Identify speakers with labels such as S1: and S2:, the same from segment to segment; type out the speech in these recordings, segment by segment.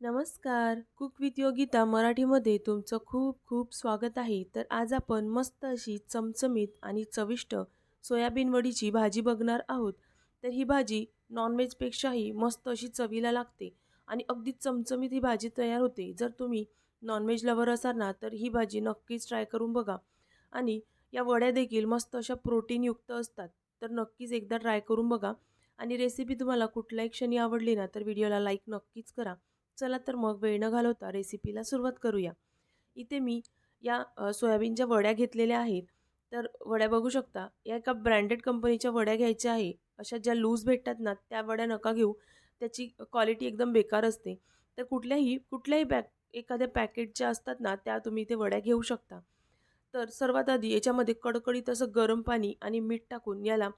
S1: नमस्कार. Cook with Yogita मराठीमध्ये तुमचं खूप खूप स्वागत आहे. तर आज आपण मस्त अशी चमचमीत आणि चविष्ट सोयाबीन वडीची भाजी बघणार आहोत. तर ही भाजी नॉनव्हेजपेक्षाही मस्त अशी चवीला लागते आणि अगदी चमचमीत ही भाजी तयार होते. जर तुम्ही नॉनव्हेज लवर असाल ना तर ही भाजी नक्कीच ट्राय करून बघा. आणि या वड्या देखील मस्त अशा प्रोटीनयुक्त असतात. तर नक्कीच एकदा ट्राय करून बघा. आणि रेसिपी तुम्हाला कुठल्याही क्षणी आवडली ना तर व्हिडिओला लाईक नक्कीच करा. चला तर मग वेळ न घालवता रेसिपीला सुरुवात करूया. इथे मी या सोयाबीनच्या वड्या घेतलेल्या आहेत. तर वड्या बघू शकता या एका ब्रँडेड कंपनीच्या वड्या घ्यायच्या आहे. अशा ज्या लूज भेटतात ना त्या वड्या नका घेऊ. त्याची क्वालिटी एकदम बेकार असते. तर कुठल्याही कुठल्याही पॅक एखाद्या पॅकेटच्या असतात ना त्या तुम्ही इथे वड्या घेऊ शकता. तर सर्वात आधी याच्यामध्ये कडकडीत असं गरम पाणी आणि मीठ टाकून याला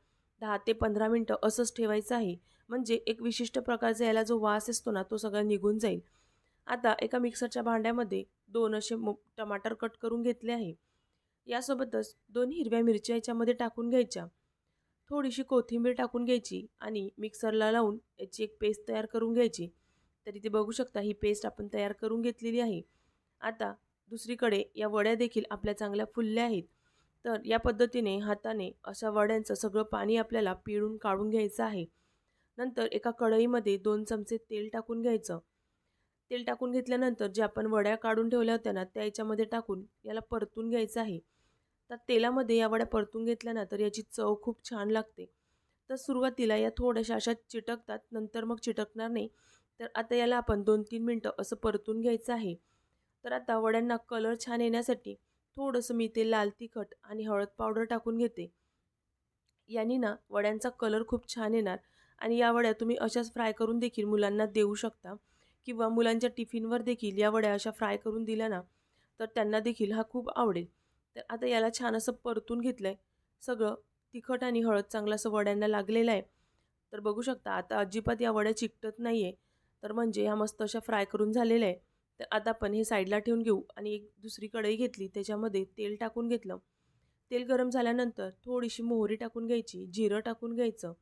S1: दहा ते पंधरा मिनटं असंच ठेवायचं आहे. म्हणजे एक विशिष्ट प्रकारचा याला जो वास असतो ना तो सगळा निघून जाईल. आता एका मिक्सरच्या भांड्यामध्ये दोन असे मो टमाटर कट करून घेतले आहे. यासोबतच दोन हिरव्या मिरच्या याच्यामध्ये टाकून घ्यायच्या. थोडीशी कोथिंबीर टाकून घ्यायची आणि मिक्सरला लावून याची एक पेस्ट तयार करून घ्यायची. तरी ते बघू शकता ही पेस्ट आपण तयार करून घेतलेली आहे. आता दुसरीकडे या वड्या देखील आपल्या चांगल्या फुलल्या आहेत. तर या पद्धतीने हाताने अशा वड्यांचं सगळं पाणी आपल्याला पिळून काढून घ्यायचं आहे. नंतर एका कढईमध्ये दोन चमचे तेल टाकून घ्यायचं. तेल टाकून घेतल्यानंतर जे आपण वड्या काढून ठेवल्या होत्या ना त्या याच्यामध्ये टाकून याला परतून घ्यायचं आहे. तर तेलामध्ये या वड्या परतून घेतल्यानंतर याची चव खूप छान लागते. तर सुरुवातीला या थोड्याशा अशा चिटकतात नंतर मग चिटकणार नाही. तर आता याला आपण दोन तीन मिनटं असं परतून घ्यायचं आहे. तर आता वड्यांना कलर छान येण्यासाठी थोडंसं मी ते लाल तिखट आणि हळद पावडर टाकून घेते. यांनी ना वड्यांचा कलर खूप छान येणार आणि या वड्या तुम्ही अशाच फ्राय करून देखील मुलांना देऊ शकता किंवा मुलांच्या टिफिनवर देखील या वड्या अशा फ्राय करून दिल्या ना तर त्यांना देखील हा खूप आवडेल. तर आता याला छान असं परतून घेतलं आहे सगळं तिखट आणि हळद चांगलं असं वड्यांना लागलेलं आहे. तर बघू शकता आता अजिबात या वड्या चिकटत नाही आहे तर म्हणजे ह्या मस्त अशा फ्राय करून झालेल्या आहे. तर आता आपण हे साईडला ठेवून घेऊ आणि एक दुसरी कढई घेतली त्याच्यामध्ये तेल टाकून घेतलं. तेल गरम झाल्यानंतर थोडीशी मोहरी टाकून घ्यायची जिरं टाकून घ्यायचं.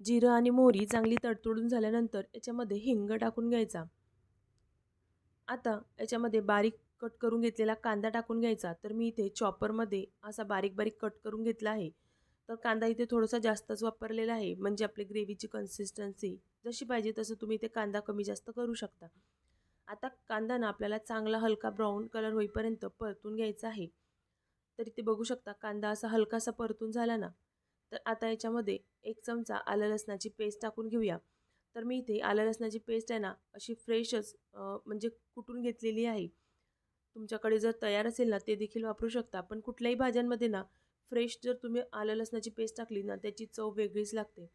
S1: जिरं आणि मोहरी चांगली तडतडून झाल्यानंतर याच्यामध्ये हिंग टाकून घ्यायचा. आता याच्यामध्ये बारीक कट करून घेतलेला कांदा टाकून घ्यायचा. तर मी इथे चॉपरमध्ये असा बारीक बारीक कट करून घेतला आहे. तर कांदा इथे थोडासा जास्तच वापरलेला आहे. म्हणजे आपली ग्रेव्हीची कन्सिस्टन्सी जशी पाहिजे तसं तुम्ही इथे कांदा कमी जास्त करू शकता. आता कांदा ना आपल्याला चांगला हलका ब्राऊन कलर होईपर्यंत परतून घ्यायचा आहे. तर इथे बघू शकता कांदा असा हलकासा परतून झाला ना. तर आता याच्यामध्ये एक चमचा आलं लसणाची पेस्ट टाकून घेऊया. तर मी इथे आलं लसणाची पेस्ट आहे ना अशी फ्रेशच म्हणजे कुटून घेतलेली आहे. तुमच्याकडे जर तयार असेल ना ते देखील वापरू शकता. पण कुठल्याही भाज्यांमध्ये ना फ्रेश जर तुम्ही आलं लसणाची पेस्ट टाकली ना त्याची चव वेगळीच लागते.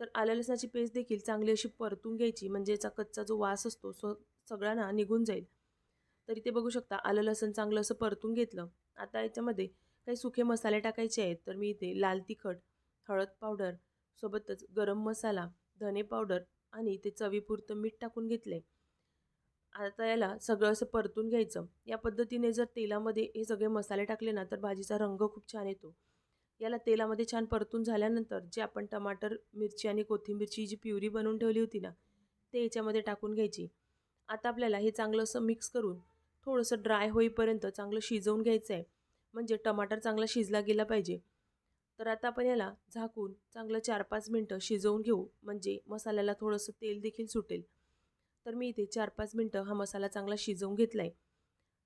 S1: तर आलं लसणाची पेस्ट देखील चांगली अशी परतून घ्यायची म्हणजे याचा कच्चा जो वास असतो सो सगळा ना निघून जाईल. तर इथे बघू शकता आलं लसण चांगलं असं परतून घेतलं. आता याच्यामध्ये काही सुखे मसाले टाकायचे आहेत तर मी इथे लाल तिखट हळद पावडर सोबतच गरम मसाला धने पावडर आणि ते चवीपुरतं मीठ टाकून घेतले आता याला सगळं असं परतून घ्यायचं. या पद्धतीने जर तेलामध्ये हे सगळे मसाले टाकले ना तर भाजीचा रंग खूप छान येतो. याला तेलामध्ये छान परतून झाल्यानंतर जे आपण टमाटर मिरची आणि कोथिंबीरची जी प्युरी बनवून ठेवली होती ना ते याच्यामध्ये टाकून घ्यायची. आता आपल्याला हे चांगलं असं मिक्स करून थोडंसं ड्राय होईपर्यंत चांगलं शिजवून घ्यायचं आहे म्हणजे टमाटर चांगला शिजला गेला पाहिजे. तर आता आपण याला झाकून चांगलं चार पाच मिनटं शिजवून घेऊ. म्हणजे मसाल्याला थोडंसं तेल देखील सुटेल. तर मी इथे चार पाच मिनटं हा मसाला चांगला शिजवून घेतला आहे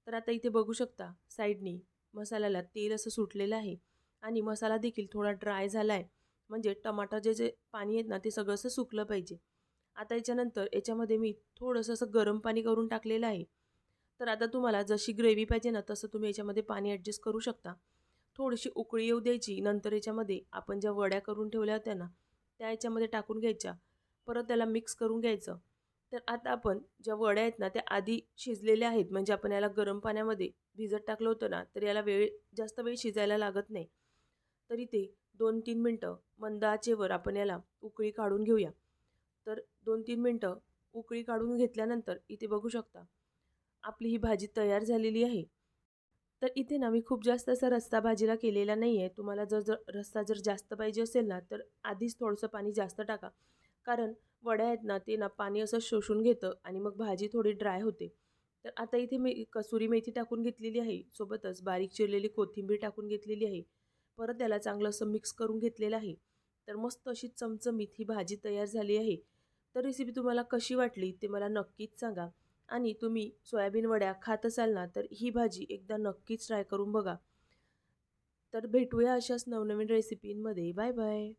S1: तर आता इथे बघू शकता साईडनी मसाल्याला तेल असं सुटलेलं आहे आणि मसाला देखील थोडा ड्राय झाला आहे म्हणजे टमाटर जे जे पाणी आहेत ना ते सगळं असं सुकलं पाहिजे. आता याच्यानंतर याच्यामध्ये मी थोडंसं असं गरम पाणी करून टाकलेलं आहे. तर आता तुम्हाला जशी ग्रेव्ही पाहिजे ना तसं तुम्ही याच्यामध्ये पाणी ॲडजस्ट करू शकता. थोडीशी उकळी येऊ द्यायची नंतर याच्यामध्ये आपण ज्या वड्या करून ठेवल्या होत्या ना त्या याच्यामध्ये टाकून घ्यायच्या. परत त्याला मिक्स करून घ्यायचं. तर आता आपण ज्या वड्या आहेत ना त्या आधी शिजलेल्या आहेत. म्हणजे आपण याला गरम पाण्यामध्ये भिजत टाकलं होतं ना तर याला वेळ जास्त वेळ शिजायला लागत नाही. तरी ते दोन तीन मिनटं मंद आचेवर आपण याला उकळी काढून घेऊया. तर दोन तीन मिनटं उकळी काढून घेतल्यानंतर इथे बघू शकता आपली ही भाजी तयार झालेली आहे. तर इथे ना मी खूप जास्त असा रस्ता भाजीला केलेला नाही आहे तुम्हाला जर जर रस्ता जर जास्त पाहिजे असेल ना तर आधीच थोडंसं पाणी जास्त टाका. कारण वड्या आहेत ना ते ना पाणी असं शोषून घेतं आणि मग भाजी थोडी ड्राय होते. तर आता इथे मी कसुरी मेथी टाकून घेतलेली आहे सोबतच बारीक चिरलेली कोथिंबीर टाकून घेतलेली आहे. परत त्याला चांगलं असं मिक्स करून घेतलेलं आहे. तर मस्त अशी चमचमीत ही भाजी तयार झाली आहे. तर रेसिपी तुम्हाला कशी वाटली ते मला नक्कीच सांगा. आणि तुम्ही सोयाबीन वड्या खात असाल ना तर ही भाजी एकदा नक्कीच ट्राय करून बघा. तर भेटूया अशाच नवनवीन रेसिपींमध्ये बाय बाय